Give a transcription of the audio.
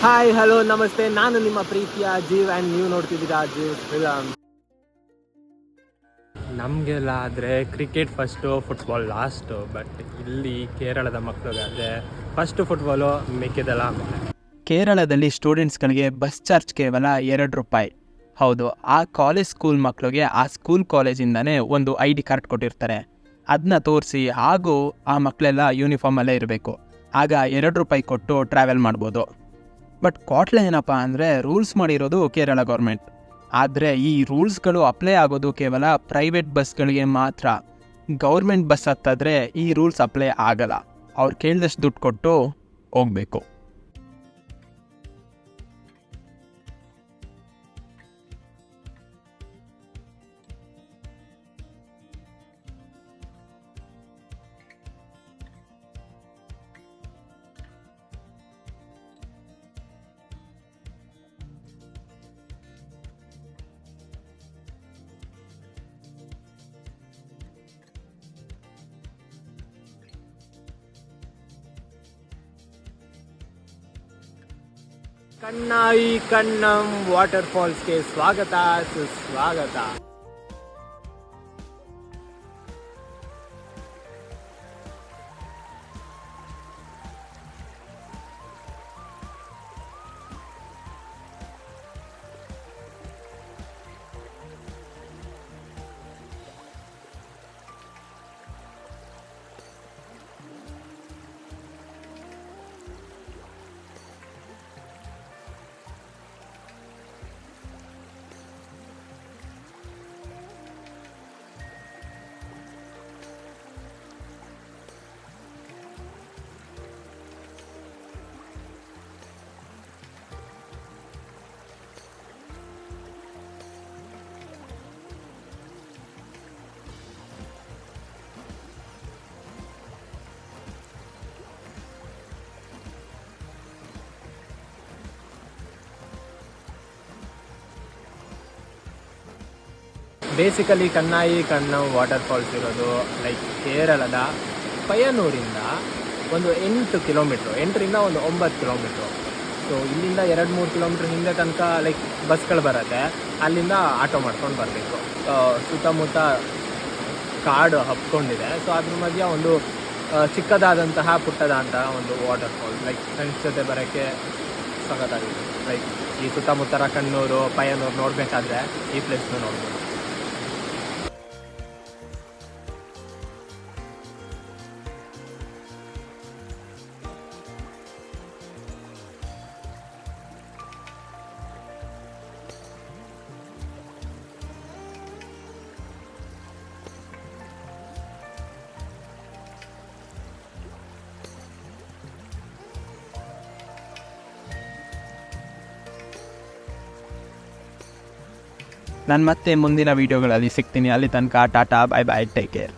Hi hello ನಮಸ್ತೆ. ನಾನು ನಿಮ್ಮ ಪ್ರೀತಿಯ ಜೀವ್ ಆ್ಯಂಡ್ ನೀವು ನೋಡ್ತಿದ್ದೀರಾ ಜೀವ್ ಫಿಲಮ್. ನಮಗೆಲ್ಲ ಆದರೆ cricket first football last but ಇಲ್ಲಿ ಕೇರಳದ ಮಕ್ಕಳಿಗಾದರೆ ಫಸ್ಟು ಫುಟ್ಬಾಲು ಮಿಕ್ಕಿದೆಲ್ಲ ಆಮೇಲೆ. ಕೇರಳದಲ್ಲಿ ಸ್ಟೂಡೆಂಟ್ಸ್ಗಳಿಗೆ ಬಸ್ ಚಾರ್ಜ್ ಕೇವಲ ಎರಡು ರೂಪಾಯಿ. ಹೌದು ಆ ಕಾಲೇಜ್ ಸ್ಕೂಲ್ ಮಕ್ಕಳಿಗೆ ಆ ಸ್ಕೂಲ್ ಕಾಲೇಜಿಂದನೇ ಒಂದು ಐ ಡಿ ಕಾರ್ಡ್ ಕೊಟ್ಟಿರ್ತಾರೆ. ಅದನ್ನ ತೋರಿಸಿ ಹಾಗೂ ಆ ಮಕ್ಕಳೆಲ್ಲ ಯೂನಿಫಾರ್ಮಲ್ಲೇ ಇರಬೇಕು. ಆಗ ಎರಡು ರೂಪಾಯಿ ಕೊಟ್ಟು ಟ್ರಾವೆಲ್ ಮಾಡ್ಬೋದು. ಬಟ್ ಕ್ವಾಟ್ಲೆ ಏನಪ್ಪ ಅಂದರೆ ರೂಲ್ಸ್ ಮಾಡಿರೋದು ಕೇರಳ ಗೌರ್ಮೆಂಟ್ ಆದರೆ ಈ ರೂಲ್ಸ್ಗಳು ಅಪ್ಲೈ ಆಗೋದು ಕೇವಲ ಪ್ರೈವೇಟ್ ಬಸ್ಗಳಿಗೆ ಮಾತ್ರ. ಗೌರ್ಮೆಂಟ್ ಬಸ್ ಹತ್ತಿದ್ರೆ ಈ ರೂಲ್ಸ್ ಅಪ್ಲೈ ಆಗಲ್ಲ. ಅವ್ರು ಕೇಳಿದಷ್ಟು ದುಡ್ಡು ಕೊಟ್ಟು ಹೋಗಬೇಕು. ಕಣ್ಣಾಯಿ ಕಣ್ಣಂ ವಾಟರ್ ಫಾಲ್ಸ್ಗೆ ಸ್ವಾಗತ ಸುಸ್ವಾಗತ ಬೇಸಿಕಲಿ ಕಣ್ಣಾಯಿ ಕಣ್ಣು ವಾಟರ್ ಫಾಲ್ಸ್ ಇರೋದು ಲೈಕ್ ಕೇರಳದ ಪಯ್ಯನೂರಿಂದ ಒಂದು ಎಂಟು ಕಿಲೋಮೀಟ್ರು ಎಂಟರಿಂದ ಒಂದು ಒಂಬತ್ತು ಕಿಲೋಮೀಟ್ರು ಸೊ ಇಲ್ಲಿಂದ ಎರಡು ಮೂರು ಕಿಲೋಮೀಟ್ರ್ ಹಿಂದೆ ತನಕ ಲೈಕ್ ಬಸ್ಗಳು ಬರುತ್ತೆ. ಅಲ್ಲಿಂದ ಆಟೋ ಮಾಡ್ಕೊಂಡು ಬರಬೇಕು. ಸುತ್ತಮುತ್ತ ಕಾಡು ಹಬ್ಕೊಂಡಿದೆ. ಸೊ ಅದ್ರ ಮಧ್ಯೆ ಒಂದು ಚಿಕ್ಕದಾದಂತಹ, ಪುಟ್ಟದಾದಂತಹ ಒಂದು ವಾಟರ್ ಫಾಲ್ ಲೈಕ್ ಫ್ರೆಂಡ್ಸ್ ಜೊತೆ ಬರೋಕ್ಕೆ ಸಖತ್ತಾಗಿದೆ. ಲೈಕ್ ಈ ಸುತ್ತಮುತ್ತರ ಕಣ್ಣೂರು ಪಯ್ಯನೂರು ನೋಡಬೇಕಾದ್ರೆ ಈ ಪ್ಲೇಸ್ನೂ ನೋಡ್ಬೋದು. ನಾನು ಮತ್ತೆ ಮುಂದಿನ ವೀಡಿಯೋಗಳಲ್ಲಿ ಸಿಗ್ತೀನಿ. ಅಲ್ಲಿ ತನಕ tata bye bye take care